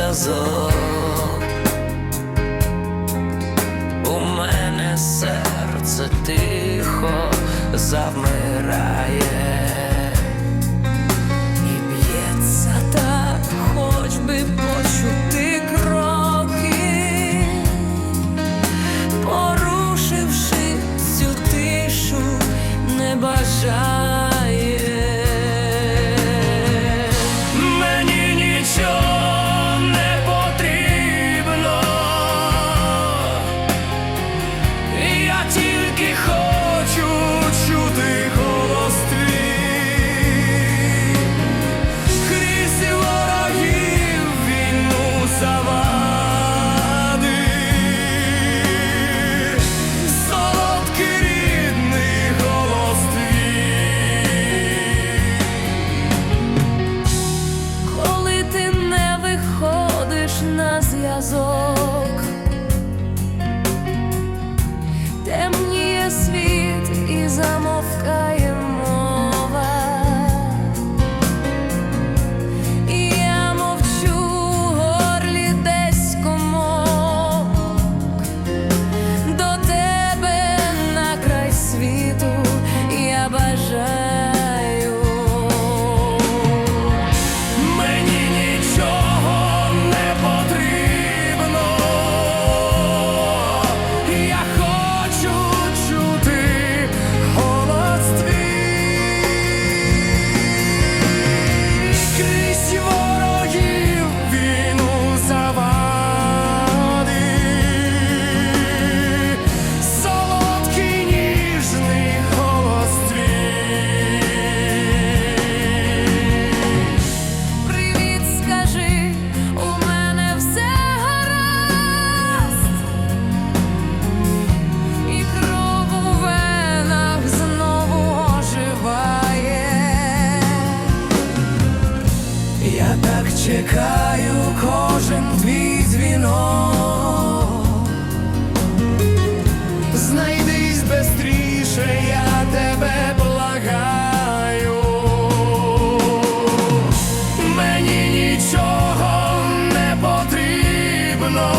зв'язок. У мене серце тихо завмирає. чекаю кожен твій дзвінок, знайдись бистріше, я тебе благаю, мені нічого не потрібно.